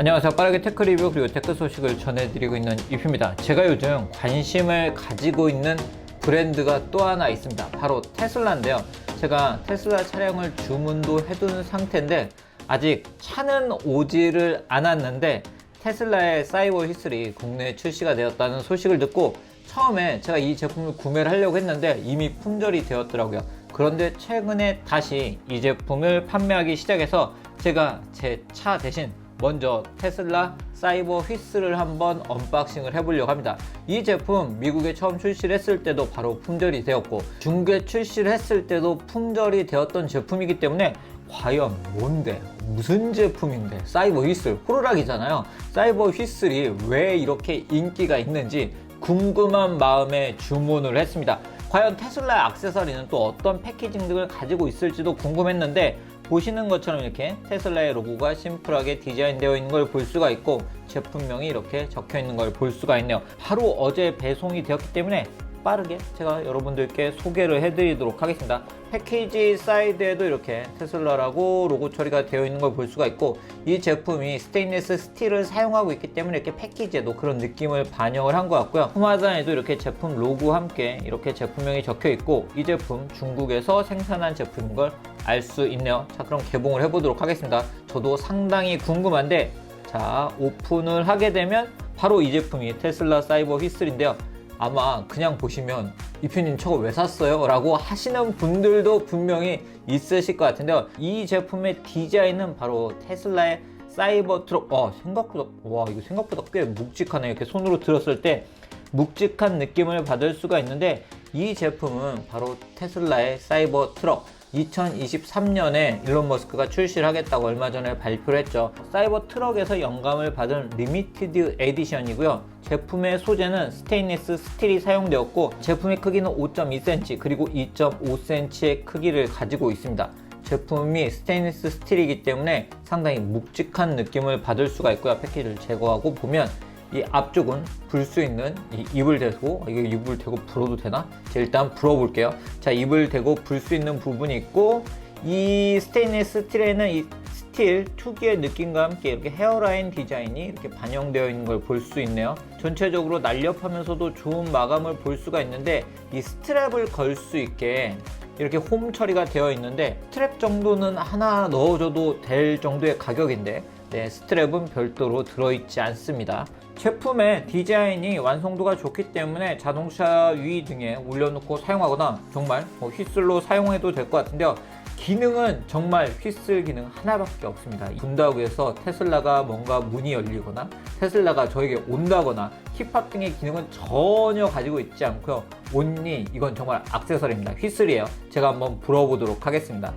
안녕하세요. 빠르게 테크 리뷰 그리고 테크 소식을 전해드리고 있는 이프입니다. 제가 요즘 관심을 가지고 있는 브랜드가 또 하나 있습니다. 바로 테슬라인데요. 제가 테슬라 차량을 주문도 해둔 상태인데 아직 차는 오지를 않았는데 테슬라의 사이버 히스리 국내에 출시가 되었다는 소식을 듣고 처음에 제가 이 제품을 구매를 하려고 했는데 이미 품절이 되었더라고요. 그런데 최근에 다시 이 제품을 판매하기 시작해서 제가 제 차 대신 먼저 테슬라 사이버 휘스를 한번 언박싱을 해보려고 합니다. 이 제품 미국에 처음 출시를 했을 때도 바로 품절이 되었고 중국에 출시를 했을 때도 품절이 되었던 제품이기 때문에 과연 뭔데 무슨 제품인데 사이버 휘슬 호루라기잖아요. 사이버 휘슬이 왜 이렇게 인기가 있는지 궁금한 마음에 주문을 했습니다. 과연 테슬라 액세서리는 또 어떤 패키징 등을 가지고 있을지도 궁금했는데 보시는 것처럼 이렇게 테슬라의 로고가 심플하게 디자인되어 있는 걸 볼 수가 있고 제품명이 이렇게 적혀 있는 걸 볼 수가 있네요. 바로 어제 배송이 되었기 때문에 빠르게 제가 여러분들께 소개를 해드리도록 하겠습니다. 패키지 사이드에도 이렇게 테슬라라고 로고 처리가 되어 있는 걸 볼 수가 있고 이 제품이 스테인리스 스틸을 사용하고 있기 때문에 이렇게 패키지에도 그런 느낌을 반영을 한 것 같고요. 후마단에도 이렇게 제품 로고와 함께 이렇게 제품명이 적혀 있고 이 제품 중국에서 생산한 제품인 걸 알 수 있네요. 자 그럼 개봉을 해보도록 하겠습니다. 저도 상당히 궁금한데 자 오픈을 하게 되면 바로 이 제품이 테슬라 사이버 휘슬인데요. 아마 그냥 보시면 이표님 저거 왜 샀어요? 라고 하시는 분들도 분명히 있으실 것 같은데요. 이 제품의 디자인은 바로 테슬라의 사이버 트럭, 어, 생각보다, 와, 이거 생각보다 꽤 묵직하네. 이렇게 손으로 들었을 때 묵직한 느낌을 받을 수가 있는데 이 제품은 바로 테슬라의 사이버 트럭. 2023년에 일론 머스크가 출시를 하겠다고 얼마 전에 발표를 했죠. 사이버 트럭에서 영감을 받은 리미티드 에디션이고요. 제품의 소재는 스테인리스 스틸이 사용되었고 제품의 크기는 5.2cm 그리고 2.5cm의 크기를 가지고 있습니다. 제품이 스테인리스 스틸이기 때문에 상당히 묵직한 느낌을 받을 수가 있고요. 패키지를 제거하고 보면 이 앞쪽은 불 수 있는 이 입을 대고 이거 입을 대고 불어도 되나? 자, 일단 불어볼게요. 자 입을 대고 불 수 있는 부분이 있고 이 스테인리스 스틸에는 이 스틸 특유의 느낌과 함께 이렇게 헤어라인 디자인이 이렇게 반영되어 있는 걸 볼 수 있네요. 전체적으로 날렵하면서도 좋은 마감을 볼 수가 있는데 이 스트랩을 걸 수 있게 이렇게 홈 처리가 되어 있는데 스트랩 정도는 하나 넣어줘도 될 정도의 가격인데 네, 스트랩은 별도로 들어있지 않습니다. 제품의 디자인이 완성도가 좋기 때문에 자동차 위 등에 올려놓고 사용하거나 정말 뭐 휘슬로 사용해도 될 것 같은데요. 기능은 정말 휘슬 기능 하나밖에 없습니다. 본다고 해서 테슬라가 뭔가 문이 열리거나 테슬라가 저에게 온다거나 힙합 등의 기능은 전혀 가지고 있지 않고요. 온리 이건 정말 액세서리입니다. 휘슬이에요. 제가 한번 불어보도록 하겠습니다.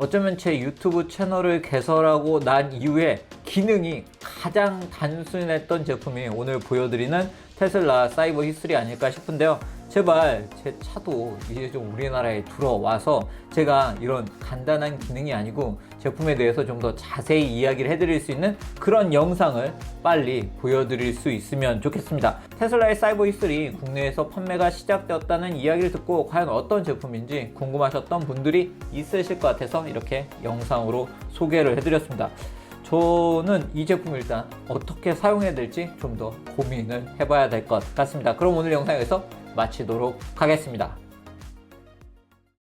어쩌면 제 유튜브 채널을 개설하고 난 이후에 기능이 가장 단순했던 제품이 오늘 보여드리는 테슬라 사이버 히스리 아닐까 싶은데요. 제발 제 차도 이제 좀 우리나라에 들어와서 제가 이런 간단한 기능이 아니고 제품에 대해서 좀 더 자세히 이야기를 해드릴 수 있는 그런 영상을 빨리 보여드릴 수 있으면 좋겠습니다. 테슬라의 사이버 히스리 국내에서 판매가 시작되었다는 이야기를 듣고 과연 어떤 제품인지 궁금하셨던 분들이 있으실 것 같아서 이렇게 영상으로 소개를 해드렸습니다. 저는 이 제품 일단 어떻게 사용해야 될지 좀 더 고민을 해봐야 될 것 같습니다. 그럼 오늘 영상 여기서 마치도록 하겠습니다.